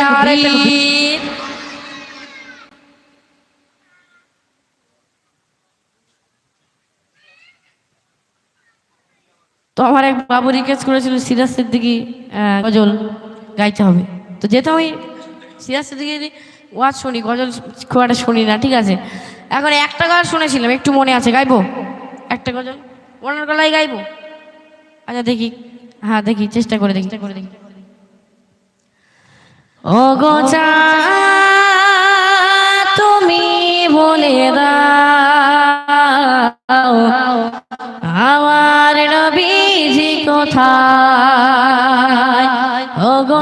তাকবীর তো আমার এক বাবু রিকোয়েস্ট করেছিল সিরাজ সিদ্দিকি গজল গাইতে হবে। তো যেহেতু আমি সিরাজ সিদ্দিকি ওয়াজ শুনি গজল খুব একটা শুনি না ঠিক আছে? এখন একটা গজল শুনেছিলাম একটু মনে আছে গাইবো? একটা গজল? ওনার গলায় গাইবো? আচ্ছা দেখি। হ্যাঁ দেখি, চেষ্টা করে দেখি। করে দেখি ও গো তুমি বলে দাও, আমার নবীজি কোথায়? ও গো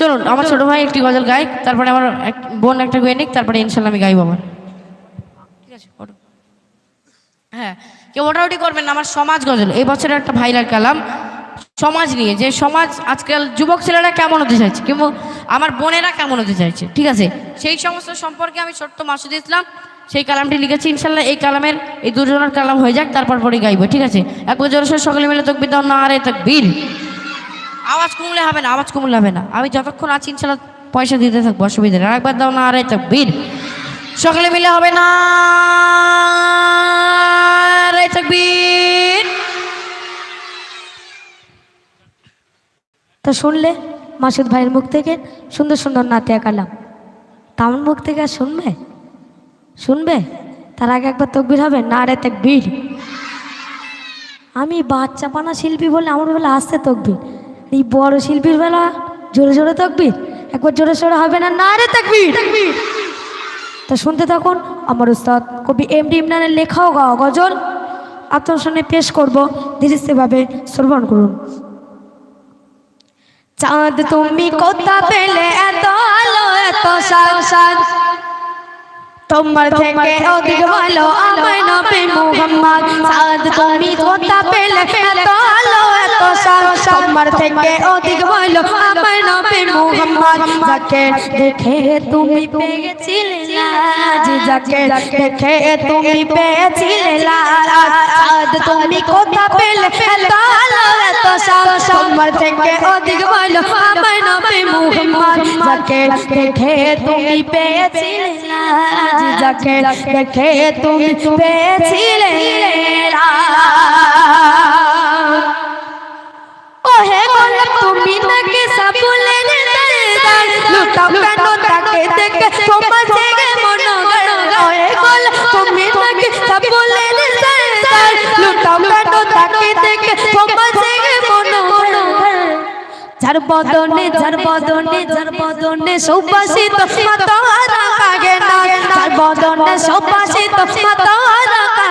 চলুন, আমার ছোট ভাই একটি গজল গাই, তারপরে আমার এক- বোন একটা গিয়ে নিক, তারপরে ইনশাল্লাহ আমি গাইব আমার ঠিক আছে। হ্যাঁ কেউ ওটাউটি করবেন আমার সমাজ গজল। এই বছরের একটা ভাইরাল কালাম, সমাজ নিয়ে, যে সমাজ আজকাল যুবক ছেলেরা কেমন হতে চাইছে কিংবা আমার বোনেরা কেমন হতে চাইছে, ঠিক আছে? সেই সমস্ত সম্পর্কে আমি ছোট্ট মাসুদ ইসলাম, সেই কালামটি লিখেছি ইনশাল্লাহ এই কালামের, এই দুজনের কালাম হয়ে যাক, তারপর পরে গাইবো, ঠিক আছে? একবার জোরসোর সকলে মিলে তকবির দাও না আরে তকবীর। আওয়াজ কমলে হবে না, আওয়াজ কমলে হবে না। আমি যতক্ষণ আছি, ইনশাল্লাহ পয়সা দিতে থাকব, অসুবিধা নেই। আরেকবার দাও না, আরে তকবীর। সকলে মিলে হবে না। আরে তো শুনলে মাসুদ ভাইয়ের মুখ থেকে সুন্দর সুন্দর নাতিয়া কালাম। তা আমার মুখ থেকে আর শুনবে? শুনবে? তার আগে একবার তকবির হবে, না রে তকবির। আমি বাচ্চা পানা শিল্পী বলে আমার বলে আসতে তকবির। এই বড় শিল্পীর বেলা জোরে জোরে তকবির একবার জোরে সোরে হবে না? না রে তকবির তা শুনতে থাকুন, আমার উস্তাদ কবি এম ডি ইমরানের লেখাও গাওয়া গজল। আপনার সামনে পেশ করব, ধীরে সেভাবে শ্রবণ করুন। চাঁদ, তুমি কোথা পেলে এত আলো, এত সাজ তোমার থেকে অধিক ভালো আমার নবী মুহাম্মদ। চাঁদ, তুমি কোথা পেলে এত আলো এত সাজ তোমার থেকে অধিক ভালো আমার নবী মুহাম্মদ যাকে দেখে তুমি পেয়েছিলে লাজ যাকে দেখে তুমি পেয়েছিলে লাজ চাঁদ তুমি কোথা পেলে এত আলো এত সাজ তোমার থেকে অধিক ভালো আমার নবী মুহাম্মদ যাকে দেখে তুমি পেয়েছিলে লাজ যাকে দেখে তুমি পেয়েছিলে তুমি তাকে সাবুলের দরদার? লুটাও কেন তাকে দেখে? তোমার থেকে মন সুবাসিত, মাতারা কাগে না।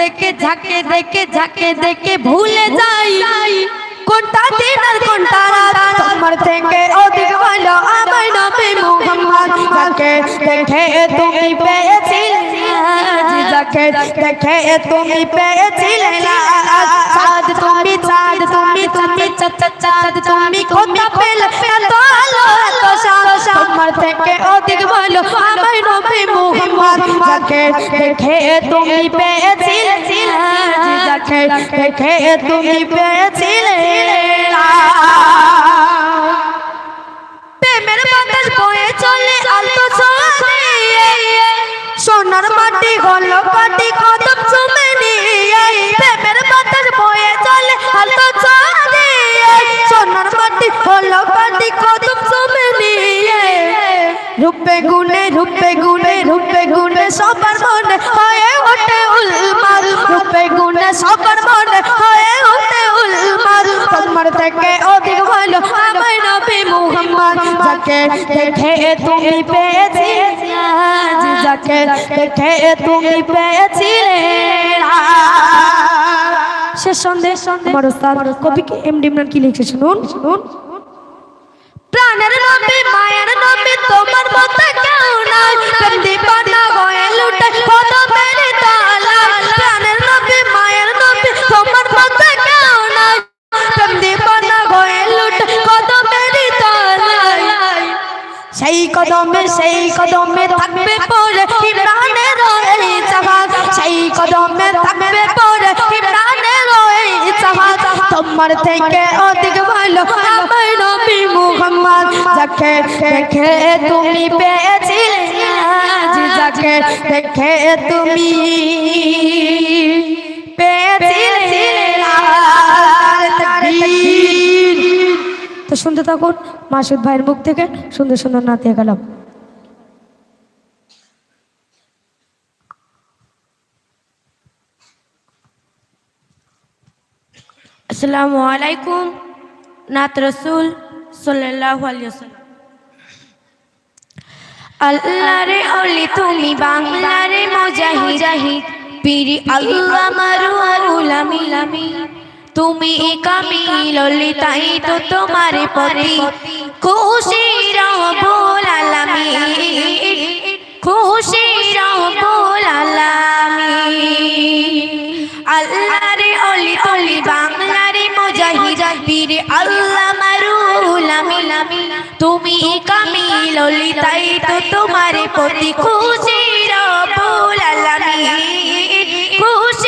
দেখে, ঝাঁকে দেখে ঝাঁকে দেখে ভুলে যাই। কোনটা দিন আর কোনটা রাত? তোমার থেকে অধিক ভালো আমার নবী মুহাম্মদ। যাকে দেখে তুমি পেয়েছিলে। যাকে দেখে তুমি পেয়েছিলে চাঁদ তুমি চাঁদ তুমি তুমি, চাঁদ তুমি কোথা পেলে? এত আলো থেকে অধিক ভালো আমার নবী মুহাম্মদ। যাকে, দেখে তুমি পেয়েছিলে যাকে, দেখে তুমি পেয়েছিলে সবার মনে হয়ে ওঠে উলমার তোমার থেকে অধিক ভালো আমার নবী মুহাম্মদ। যাকে দেখে তুমি পেয়েছিলে, আজ যাকে দেখে তুমি পেয়েছিলে শেষ সন্দেশ। আমার ওস্তাদ কবিকে এমডি ইমরান কি লিখছে শুনুন? শুনুন প্রাণের নবী, মায়ের নবী, তোমার মতো কেউ নাই। প্রেম দিবানা হয়ে লুটে মেরে তোমার থেকে অধিক ভালো আমার নবী মুহাম্মদ। যাকে দেখে তুমি পেয়েছিলে যাকে দেখে তুমি তো শুনতে থাকুন মাসুদ ভাইয়ের মুখ থেকে সুন্দর সুন্দর নাতিয়ে গেলাম আসসালামু আলাইকুম, নাত রসুল ওয়াসাল্লাম। আল্লাহ রে অলি তুমি বাংলারে মুজাহিদ, পীরি আল্লাহ মারুলামি লামি তুমি কামি ললিতাই তো তোমার পতি। খুশি রবুল আলামি খুশি রবুল আলামি আল্লাহ অলি অলি বাংলারে মুজাহিদ, বীর আল্লাহ মারুল লামি তুমি কামিল অলি, তাই তো তোমার প্রতি খুশি রবুল আলামিন। খুশি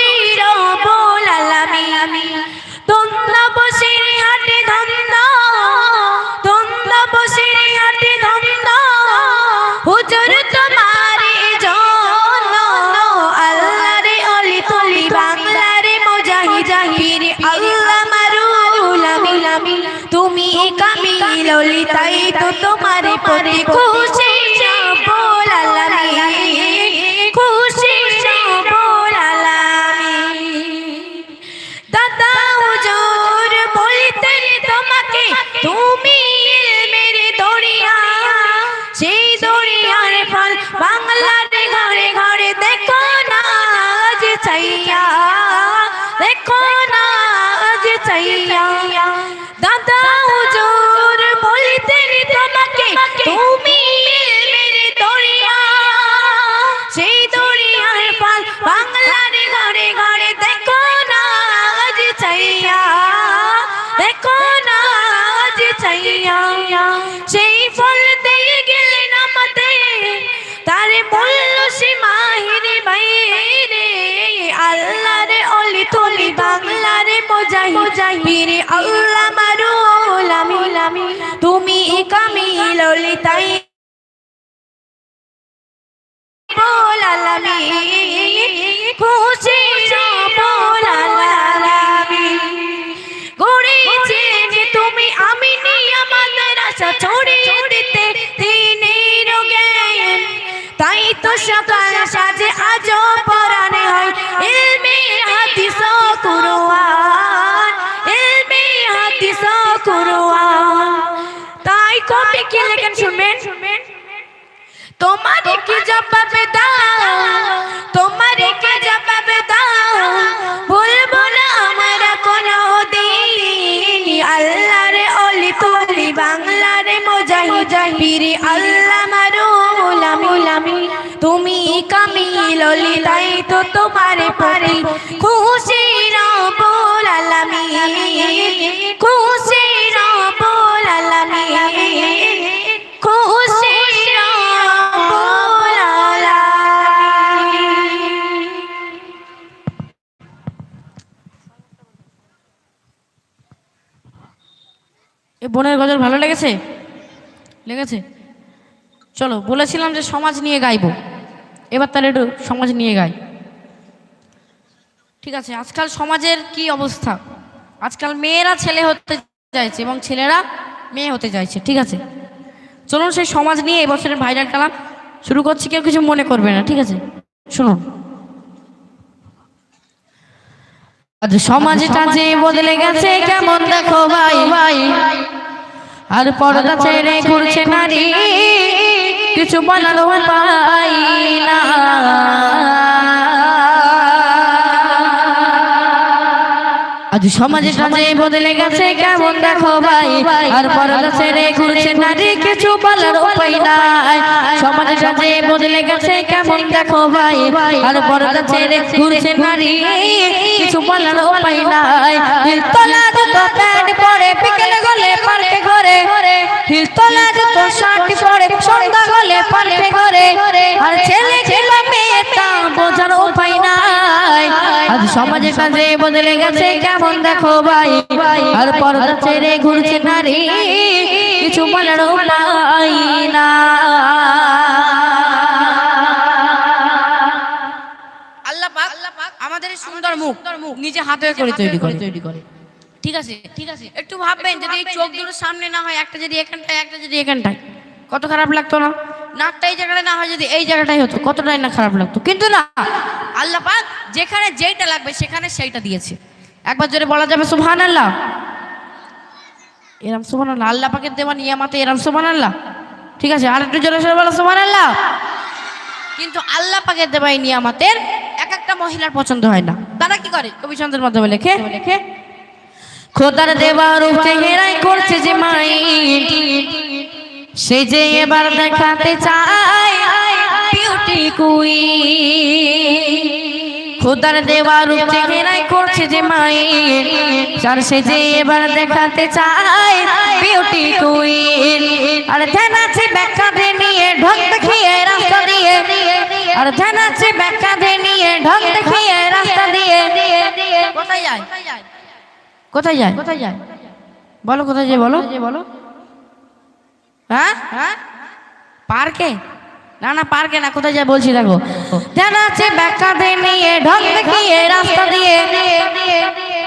ললিতাই তো তোমার প্রতি খুশি। সেই ফল দিয়ে গেলেন আমাদের তার মূল্য সীমাহীন বাইরে। আল্লাহরে অলি তলি বাংলারে মুজাহিদ। পীরে আল্লাহ মারুলামি তুমি কামি ললিতাই বোলালামি খুশি মাদ্রাসা ছড়িয়ে দিতে দিনের জ্ঞান। তাই তো সকাল সাজে আজও পরানে হয়। ইলমে হাদিস কুরআন ইলমে হাদিস কুরআন। তাই কবি কি লেখেন শুনবেন? তোমারে কি জবাব দাও? তোমারে কি জবাব তো তোমার পারে খুশি রবুল খুশি রবুল আলামিন খুশি রবুল আলামিন এ বোনের গজল ভালো লেগেছে? লেগেছে? চলো, বলেছিলাম যে সমাজ নিয়ে গাইবো। এবার তাহলে একটু সমাজ নিয়ে গাই। ঠিক আছে, আজকাল সমাজের কি অবস্থা? আজকাল মেয়েরা ছেলে হতে চাইছে এবং ছেলেরা মেয়ে হতে চাইছে, ঠিক আছে? চলুন সেই সমাজ নিয়ে এবছরের ভাইরাল কালাম শুরু করছি, কেউ কিছু মনে করবে না, ঠিক আছে? শুনুন। আজ সমাজটা যে বদলে গেছে, কেমন দেখো ভাই ভাই? আর পর্দা ছেড়ে ঘুরছে নারী, কিছু বলার পাই না। আজ সমাজটা যে বদলে গেছে কেমন দেখো ভাই? আর পর্দা ছেড়ে ঘুরছে নারী কিছু বলার উপায় নাই। সমাজটা যে বদলে গেছে কেমন দেখো ভাই? আর পর্দা ছেড়ে ঘুরছে নারী কিছু বলার উপায় নাই। তোলা দুটো প্যান্ট পরে বিকেলে গলে পার্কে ঘরে। তোলা দুটো শার্ট পরে সন্ধ্যা গলে পার্কে ঘরে। আর ছেলে আজ সমাজের কাজে বদলে গেছে, কেমন দেখো ভাই? আর পর্দা ছেড়ে ঘুরছে নারী, কিছু বলার উপায় না। আমাদের মুখ তৈরি করে তৈরি করে। ঠিক আছে? ঠিক আছে একটু ভাববেন, যদি সামনে একটা যদি এখানটায়, একটা যদি এখানটায়। কত খারাপ লাগতো না? নাকটা এই জায়গাটা না হয় যদি এই জায়গাটাই হতো কতটাই না খারাপ লাগতো। কিন্তু না আল্লাহ পাক যেখানে যেইটা লাগবে সেখানে সেইটা দিয়েছে। একবার জোরে বলা যাবে সুবহান আল্লাহ এরম সুবহান আল্লাহ আল্লাহ পাকের দেওয়া নিয়ামাতে এরম সুবহান আল্লাহ ঠিক আছে আর একটু জোরে সরে বলো সুবহান আল্লাহ কিন্তু আল্লাহ পাকের দেওয়া এই নিয়ামাতের এক একটা মহিলার পছন্দ হয় না। তারা কি করে? কবি ছন্দের মাধ্যমে লেখে। লেখে। খোদার দেওয়া রূপ চেহারাই করছে যে মাই সে যে এবার দেখাতে চায় বিউটি কুই খোদার দেওয়া রূপ চেহারাই করছে যে মাই যার সে যে এবার দেখাতে চায় বিউটি কুইন আর ধ্যান আছে ব্যাখ্যা দিয়ে নিয়ে ঢক দেখিয়ে রাস্তা দিয়ে। আর ধ্যান আছে ব্যাখ্যা দিয়ে নিয়ে ঢক দেখিয়ে রাস্তা দিয়ে। কোথায় যায়? কোথায় যায়? কোথায় যায়? বলো, কোথায় যায় বলো বলো? হ্যাঁ হ্যাঁ পার্কে না না, পার্কে না, কোথায় যায় বলছি দেখো। আছে ব্যাখ্যা দিয়ে নিয়ে ঢক দেখিয়ে, রাস্তা দিয়ে।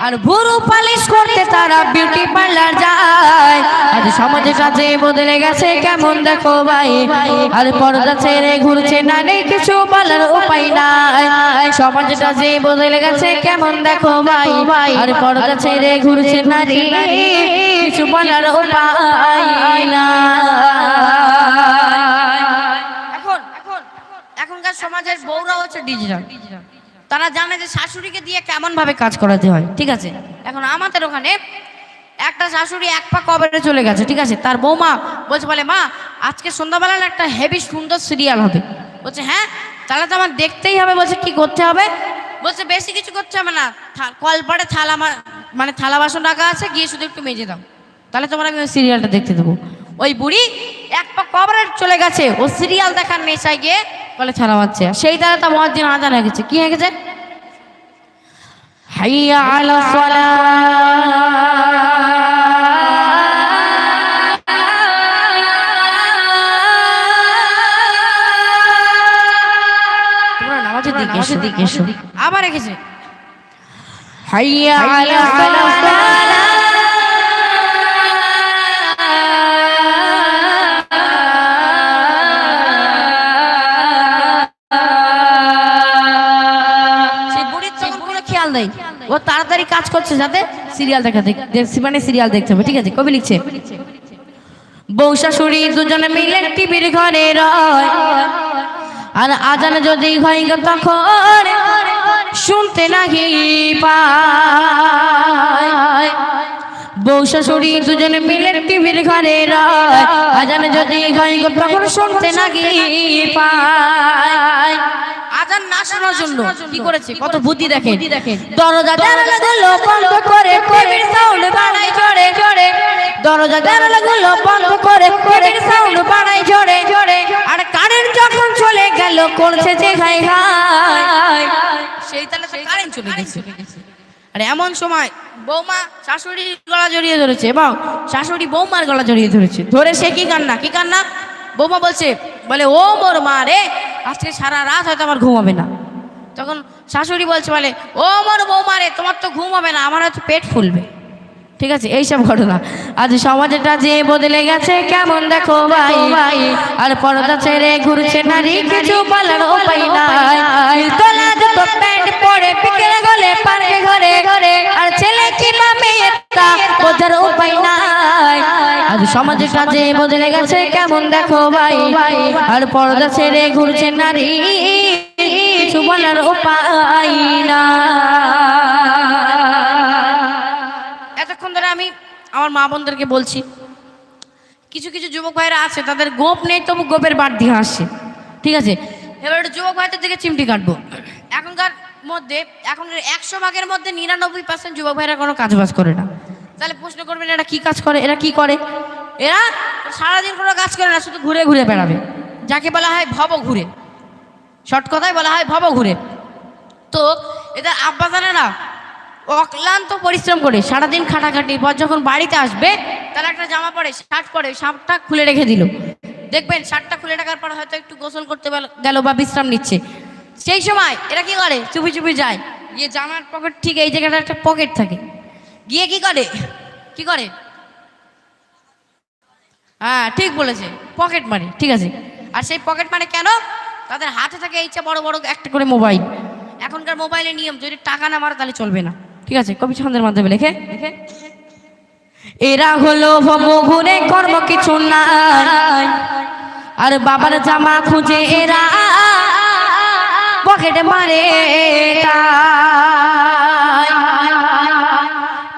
আর ভুরু পালিশ করতে তারা বিউটি পার্লার যায়। আজ সমাজের কাছে বদলে গেছে কেমন দেখো ভাই। আর পর্দা ছেড়ে ঘুরছে না নেই কিছু বলার উপায় নাই। সমাজটা যে বদলে গেছে কেমন দেখো ভাই। ভাই আর পর্দা ছেড়ে ঘুরছে নারী কিছু বলার উপায় নাই। এখনকার সমাজের বউরা হচ্ছে ডিজিটাল তারা জানে যে শাশুড়িকে দিয়ে কেমন ভাবে কাজ করাতে হয়, ঠিক আছে? এখন আমাদের ওখানে একটা শাশুড়ি এক পা কবরে চলে গেছে, ঠিক আছে? তার বৌমা বলছে, বলে, মা, আজকে সন্ধ্যাবেলা একটা হেভি সুন্দর সিরিয়াল হবে। বলছে হ্যাঁ? তাহলে তো আমার দেখতেই হবে। বলছে, কি করতে হবে? বলছে, বেশি কিছু করতে হবে না। কলপাড়ে থালা মানে থালা বাসন রাখা আছে, গিয়ে শুধু একটু মেজে দাও। তাহলে তোমার আমি ওই সিরিয়ালটা দেখতে দেবো। ওই বুড়ি এক পা কবরে চলে গেছে। ও সিরিয়াল দেখার নেশায় গিয়ে বলে ছাড়া বাচ্চা। সেই দ্বারা তো মহাজিন আজান হয়ে গেছে। কি হয়ে গেছে? হাইয়া আলা দিকে আবার রেখেছে হাইয়া আলা তাড়াতাড়ি কাজ করছে যাতে সিরিয়াল দেখা মানে সিরিয়াল দেখতে হবে, ঠিক আছে? কবি লিখছে। বউ শাশুড়ি দুজনে মিলে টিভির ঘরে রয়। আর আজান যদি হয় তখন শুনতে নাহি পায়। বউ শাশুড়ি দুজনে মিলে টিভির ঘরে রয়। আজান যদি হয় তখন শুনতে নাহি পায়। আজান না শোনার জন্য। কি করেছে? কত বুদ্ধি দেখে দরজা জানালা গুলো বন্ধ করে টিভির সাউন্ড বাড়াই জোরে জোরে দরজা জানালা গুলো বন্ধ করে টিভির সাউন্ড বাড়াই জোরে জোরে আর কারেন্ট যখন চলে গেল করছে যে হাই। হাই সেই তাহলে তো কারেন্ট চলে গেছে। আর এমন সময় বৌমা শাশুড়ির গলা জড়িয়ে ধরেছে। এবং শাশুড়ি বৌমার গলা জড়িয়ে ধরেছে। ধরে সে কি কান্না? কি কান্না? বৌমা বলছে বলে, ও মোর মা রে, আজকে সারা রাত হয়তো আমার ঘুম হবে না। তখন শাশুড়ি বলছে, বলে, ও মোর বৌমা রে, তোমার তো ঘুম হবে না, আমার হয়তো পেট ফুলবে। ঠিক আছে? এইসব ঘটনা। আজ সমাজটা যে বদলে গেছে কেমন দেখো ভাই? ভাই। আর পর্দা ছেড়ে ঘুরছে নারী কিছু বলার উপায় নাই। তোলা জুতো প্যান্ট পরে পিকেলে গলে পার্কে ঘরে ঘরে। আর ছেলে কি বা মেয়েটা বোঝার উপায় নাই। আজ সমাজটা যে বদলে গেছে কেমন দেখো ভাই? ভাই আর পর্দা ছেড়ে ঘুরছে নারী কিছু বলার উপায় না আমার মা বোনদেরকে বলছি, কিছু কিছু যুবক ভাইরা আছে, তাদের গোপ নেই, তবু গোপের বাদ দিয়ে আসছে ঠিক আছে? এবার একটু যুবক ভাইদের দিকে চিমটি কাটবো। এখনকার মধ্যে এখন একশো ভাগের মধ্যে নিরানব্বই পার্সেন্ট যুবক ভাইরা কোনো কাজ বাজ করে না। তাহলে প্রশ্ন করবেন, এরা কি কাজ করে? এরা কি করে? এরা সারাদিন কোনো কাজ করে না, শুধু ঘুরে ঘুরে বেড়াবে। যাকে বলা হয় ভব ঘুরে। শর্ট কথায় বলা হয় ভব ঘুরে। তো এদের আব্বা জানে না অক্লান্ত পরিশ্রম করে সারাদিন খাটাখাটির পর যখন বাড়িতে আসবে, তারা একটা জামা পরে, শার্ট পরে, শার্টটা খুলে রেখে দিল। দেখবেন, শার্টটা খুলে রাখার পর হয়তো একটু গোসল করতে গেল বা বিশ্রাম নিচ্ছে। সেই সময় এরা কি করে? চুপি চুপি যায়। গিয়ে জামার পকেট ঠিক এই জায়গাটা একটা পকেট থাকে। গিয়ে কি করে? কি করে? হ্যাঁ ঠিক বলেছে। পকেট মারে ঠিক আছে। আর সেই পকেট মারে কেন? তাদের হাতে থাকে এই বড় বড় একটা করে মোবাইল এখনকার মোবাইলের নিয়ম, যদি টাকা না মারো তাহলে চলবে না। ঠিক আছে, কবি ছন্দের মাধ্যমে লেখে। এরা হলো ভব ঘুরে কর্ম কিছু নাই। আর বাবার জামা খুঁজে এরা পকেটে মারে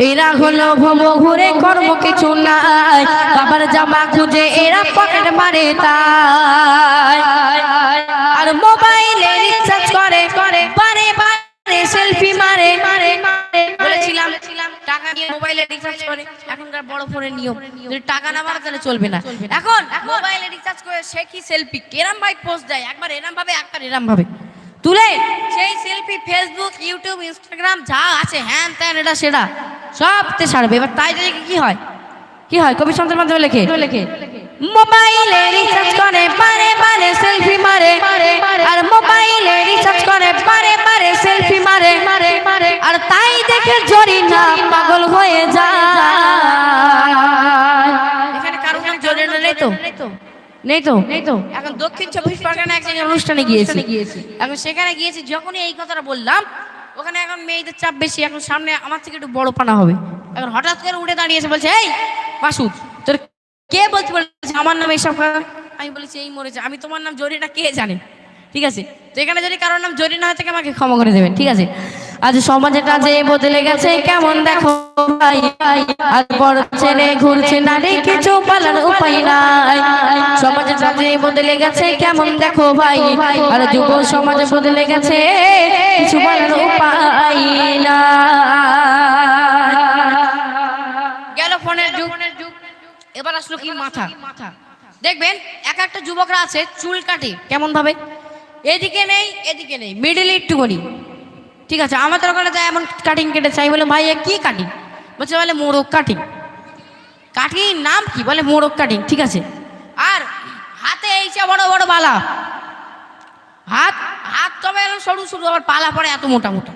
এরা হলো ভব ঘুরে কর্ম কিছু নাই। বাবার জামা খুঁজে এরা পকেট মারে তাই। আর মোবাইলে রিচার্জ করে করে বারে বারে সেলফি মারে মারে বলেছিলাম টাকা দিয়ে মোবাইলে রিচার্জ করে এখনকার বড় ফোনের নিয়ম। যদি টাকা না তাহলে চলবে না। এখন মোবাইলে রিচার্জ করে সে কি সেলফি কেরাম ভাই পোস্ট দেয় একবার এরাম ভাবে একবার এরাম ভাবে। তুলে সেই সেলফি ফেসবুক ইউটিউব ইনস্টাগ্রাম যা আছে হ্যান ত্যান এটা সেটা সবতে ছাড়বে। এবার তাই কি হয় কি হয়? কবি সন্তের মাধ্যমে লেখে লেখে। মোবাইলে রিচার্জ করে বারে বারে সেলফি মারে। আর মোবাইলে রিচার্জ করে বারে বারে সেলফি মারে। আর তাই দেখে জরি না পাগল হয়ে যায়। এখানে কারও নাম জরি না নেই তো। নেই তো? নেই তো? এখন দক্ষিণ চব্বিশ পরগনা এক জায়গায় অনুষ্ঠানে গিয়েছি। গিয়েছি। এখন সেখানে গিয়েছি যখনই এই কথাটা বললাম ওখানে এখন মেয়েদের চাপ বেশি এখন সামনে আমার থেকে একটু বড় পানা হবে। এখন হঠাৎ করে উঠে দাঁড়িয়েছে বলছে এই মাসুদ তোর কে বলছে বলছে আমার নাম এইসব কথা?" আমি বলেছি, এই মরেছে আমি, তোমার নাম জরিনা কে জানে? ঠিক আছে? তো এখানে যদি কারোর নাম জরিনা হয় থাকে আমাকে ক্ষমা করে দেবেন, ঠিক আছে? আজ সমাজেটা যে বদলে গেছে, কেমন দেখো ভাই ভাই আজ বড় ছেলে ঘুরছে না রে, কিছু পালার উপায় নাই। সমাজটা যে বদলে গেছে, কেমন দেখো ভাই, আর যুব সমাজ বদলে গেছে, কিছু পালার উপায় নাই। এবার আসলো কি মাথা? দেখবেন এক একটা যুবকরা আছে চুল কাটে কেমন ভাবে? এদিকে নেই এদিকে নেই মিডিল একটুখানি। ঠিক আছে আমাদের ওখানে তো এমন কাটিং কেটে চাই বলে ভাই কি কাটিং বলছে বলে মোরগ কাটিং কাটিং নাম কি? বলে মোরগ কাটিং ঠিক আছে। আর হাতে এই যে বড় বড় বালা। হাত হাত তবে সরু সরু আবার পালা পড়ে এত মোটা মোটা।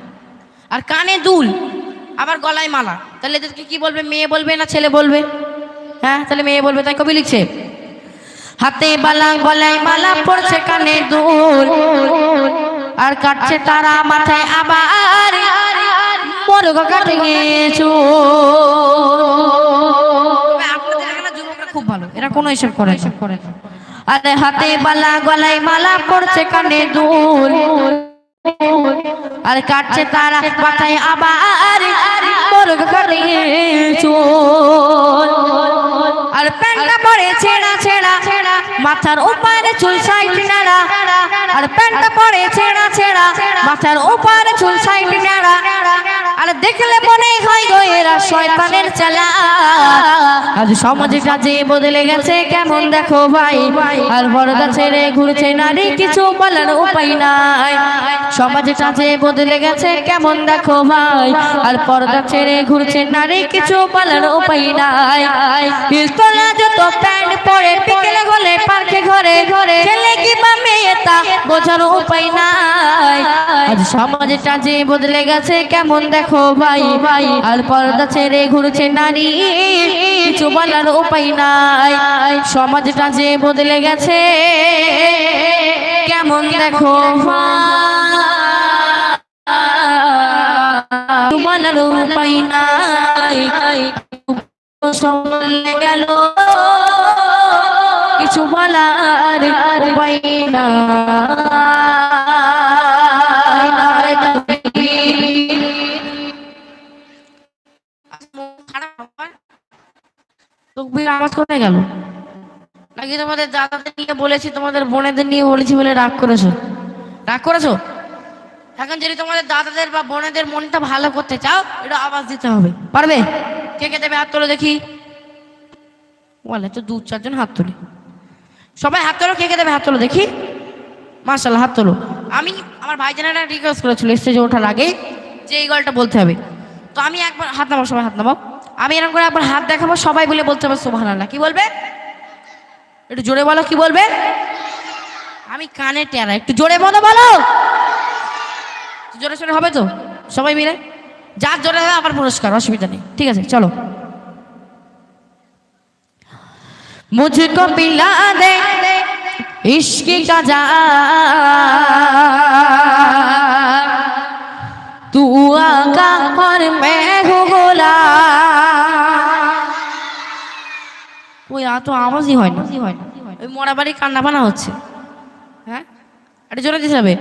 আর কানে দুল আবার গলায় মালা। তাহলে এদেরকে কি বলবে মেয়ে বলবে না ছেলে বলবে? হ্যাঁ তাহলে মেয়ে বলবে তাই কবি লিখছে। হাতে বালা গলায় মালা পড়ছে কানে দুল আর কাটছে তারা মাথায় আবার মোরগ কাটে গেছো খুব ভালো এরা কোনো এসব করে এসব করে আরে হাতে বালা গলায় মালা পড়ছে কানে দুল আর কাটছে তারা মাথায় আবার মোরগ কাটে চুল। আর প্যান্টটা পরে ছেঁড়া ছেঁড়া ছেঁড়া। মাথার উপরে চুল সাইড নাড়া। আর প্যান্টটা পরে ছেঁড়া ছেঁড়া। মাথার উপরে চুল সাইড নেড়া। আর দেখলে মনে হয় গো শয়তানের চালা। আজ সমাজে কাজে বদলে গেছে, কেমন দেখো ভাই? আর পর্দা ছেড়ে ঘুরছে নারী, কিছু বলার উপায় নাই। সমাজে কাজে বদলে গেছে, কেমন দেখো ভাই? আর পর্দা ছেড়ে ঘুরছে নারী, কিছু বলার উপায় নাই। পিস্তলা যত প্যান্ট পরে বিকেলে গলে পার্কে ঘরে ঘরে। ছেলে কি বা মেয়ে তা বোঝার উপায় নাই। আজ সমাজে কাজে বদলে গেছে কেমন দেখো ভাই? ভাই। আর পর্দা ছেড়ে ঘুরছে নারী কিছু বলার উপায় নাই। সমাজ কাজে বদলে গেছে কেমন দেখো বলার উপায় নাই। কিছু বলার আওয়াজ কোথায় তোমাদের দাদাদের বলেছি, তোমাদের বোনেদের নিয়ে বলেছি বলে রাগ করেছ? রাগ করেছ? এখন যদি তোমাদের দাদাদের বা বোনেদের মনটা ভালো করতে চাও, এটা আওয়াজ দিতে হবে। পারবে? কে কে দেবে হাত তোলো দেখি। বলে তো দু চারজন হাত তোলে। সবাই হাত তোলো, কে কে দেবে হাত তোলো দেখি। মার্শাল্লাহ হাত তোলো। আমি আমার ভাইজানেরা রিকোয়েস্ট করেছিল স্টেজে ওঠার আগে যে এই গলটা বলতে হবে। তো আমি একবার হাত নামাও, সবাই হাত নামাও। আমি এরকম করে একবার হাত দেখাবো, সবাই বলে বলতে হবে সোভানাল্লাহ কি বলবে? একটু জোরে বলো, কি বলবে? আমি কানে টেরা একটু জোরে বলো বলো। জোরে সোরে হবে তো? সবাই মিলে। যার জোরে হবে আমার পুরস্কার, অসুবিধা নেই। ঠিক আছে, চলো। মুঝকো পিলা দে, ইশকি কাজা তু আকা হর মে গোলা। ওই আ তো আওয়াজই হয় না। হয় না ওই মোড়াবাড়ি কান্না হচ্ছে। হ্যাঁ? এটা জোরে দিতে হবে।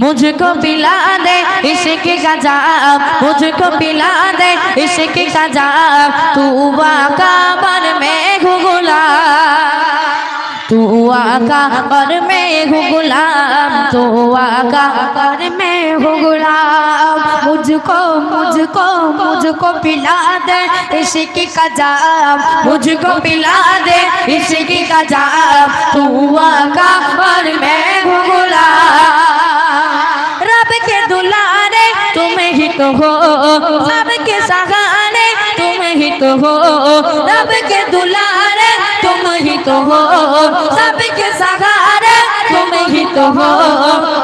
मुझको पिला दे इश्क का जाम मुझको पिला दे इश्क का जाम तू आका पर मैं हूँ गुलाम तू आका पर मैं हूँ गुलाम तू आका पर मैं हूँ गुलाम मुझको मुझको मुझको पिला दे इश्क का जाम मुझको पिला दे इश्क का जाम तू आका पर मैं हूँ गुलाम रब के दुलारे तुम ही तो हो सबके सहारे तुम ही तो हो रब के दुलारे तुम ही तो हो सबके सहारे तुम ही तो हो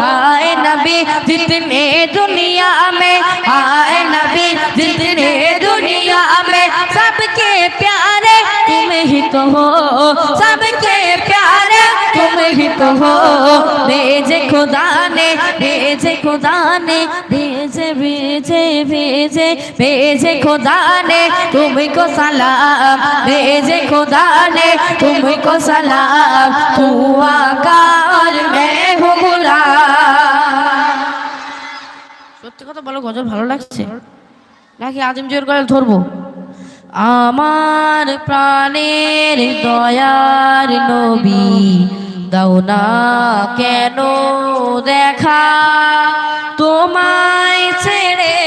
आए नबी जितने दुनिया में आए नबी जितने दुनिया में सबके प्यारे तुम ही तो हो सबके प्यारे तुम ही तो हो भेजे खुदा ने भेजे खुदा ने भेजे भेजे भेजे भेजे खुदा ने तुमको सलाम भेजे खुदा ने तुमको सलाम तू आका और मैं हूँ गुलाम সত্যি কথা বলো গজল ভালো লাগছে নাকি আজিম জোর গজল ধরবো আমার প্রাণের দয়ার নবী দাও না কেন দেখা? তোমায় ছেড়ে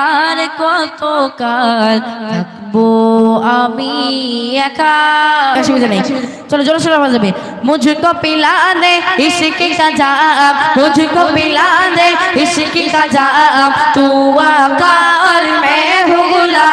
আর কতকাল থাকব আমি একা? নেই। চলো জোর সোনা বাজা যাবে। মুঝকো পিলা দে ইশকি কা জাম, মুঝকো পিলা দে ইশকি কা জাম তু মে হুগুলা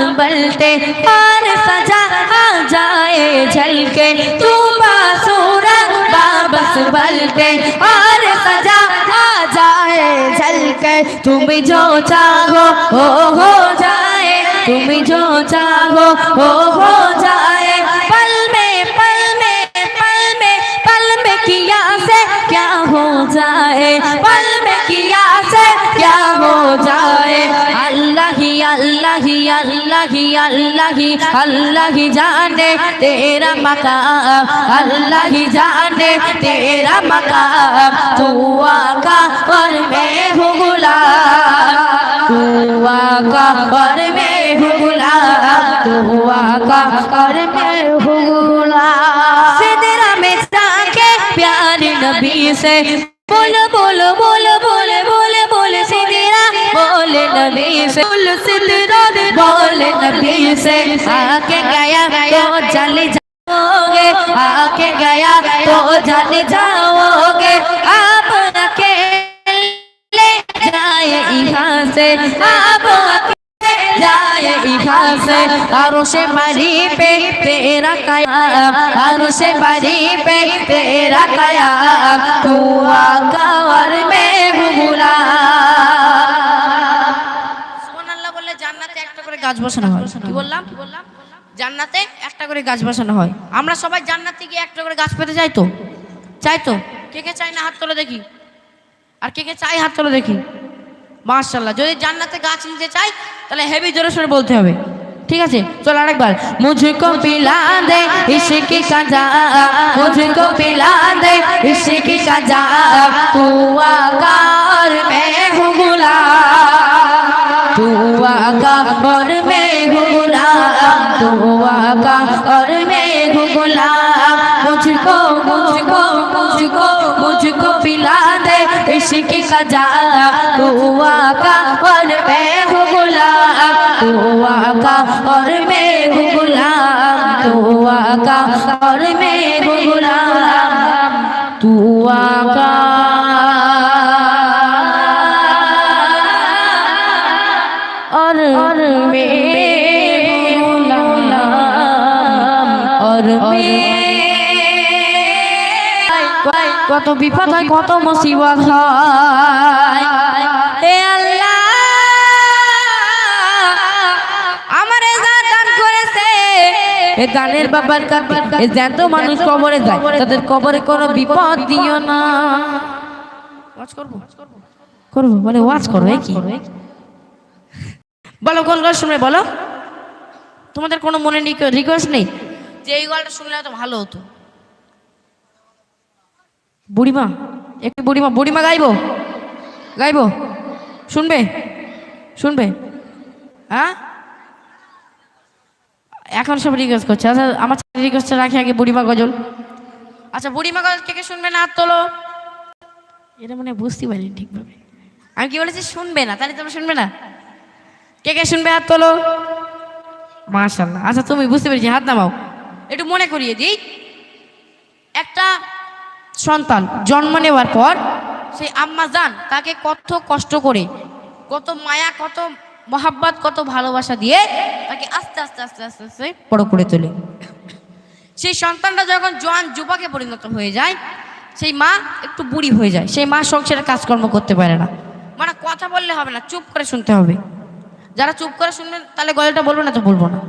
बाबस बलते और सजा आ जाए झलके तू बासूरत बाबस बलते और सजा आ जाए झलके तुम जो चाहो वो हो जाए तुम जो चाहो वो हो अल्लाह ही अल्लाह ही अल्लाह ही अल्लाह ही जाने तेरा मकाम अल्लाह ही जाने तेरा मकाम तू आका और मैं हूँ गुलाम तू आका और मैं हूँ गुलाम तू आका और मैं हूँ गुलाम। सिदरा में जाके प्यारे नबी से बोलो बोलो बोलो, बोले बोले बोले सिद्धरा, बोले नबी से। बोलो सिद्धरा, बोले नबी से। आके गया तो चले जाओगे, आके गया तो चले जाओगे। आप अकेले जाए यहाँ से, आप से आरो से मरी पे तेरा काया आरो से मरी पे तेरा काया तू आका और मैं हूँ गुलाम সুবহানাল্লাহ বললে জান্নাতে একটা করে গাছ বসানো হয় কি বললাম জান্নাতে একটা করে গাছ বসানো হয় আমরা সবাই জান্নাতে গিয়ে একটা করে গাছ পেতে চাই তো চাই তো কে কে চাই না হাত তোলে দেখি আর কে কে চাই হাত তোলে দেখি মার্শাল্লাহ যদি জান্নাতে গাছ নিতে চাই, তাহলে হেভি জোরে সরে বলতে হবে। ঠিক আছে? চল আরেকবার। মুঝকো পিলা দে, ইশকি কাজা। মুঝকো পিলা দে, ইশকি কাজা। তু আকার মে হু গুলাম তু আকার মে হু গুলাম তু আকার মে হু গুলাম মুঝকো মুঝকো মুঝকো মুঝকো পিলা इश्क का जा तू आका और मैं हूँ गुलाम तू आका और मैं हूँ गुलाम तू आका और मैं কত বিপদ হয়, কত মুসিবত হয়। জ্যান্ত মানুষ কবরে যায়, তাদের কবরে কোনো বিপদ দিও না। করব? করব বলে ওয়াজ করব, এ কি? বলো, কোন গান শুনবে বলো? তোমাদের কোনো মনে রিকোয়েস্ট নেই? যে এই গল্পটা শুনলে তো ভালো হতো। বুড়িমা, একটু বুড়িমা বুড়িমা গাইবো গাইবো, শুনবে শুনবে হ্যাঁ? এখন সব রিকোয়েস্ট করছে আচ্ছা আমার ছেলে রিকোয়েস্টটা রাখি আগে বুড়িমা গজল। আচ্ছা বুড়িমা গজল কে কে শুনবে না তোলো। এটা মানে বুঝতে পারিনি ঠিকভাবে। আমি কি বলেছি? শুনবে না, তাহলে তোমরা শুনবে না। কে কে শুনবে হাত তোলো? মাশাল্লাহ আচ্ছা তুমি বুঝতে পেরেছি, হাত নামাও। একটু মনে করিয়ে দিই। একটা সন্তান জন্ম নেওয়ার পর সেই আম্মা যান, তাকে কত কষ্ট করে, কত মায়া, কত মহাব্বত, কত ভালোবাসা দিয়ে তাকে আস্তে আস্তে আস্তে আস্তে আস্তে বড় করে তোলে। সেই সন্তানটা যখন জোয়ান যুবকে পরিণত হয়ে যায়, সেই মা একটু বুড়ি হয়ে যায়। সেই মা সংসারে কাজকর্ম করতে পারে না। মানে কথা বললে হবে না, চুপ করে শুনতে হবে। যারা চুপ করে শুনবেন, তাহলে গল্পটা বলব না তো বলব না।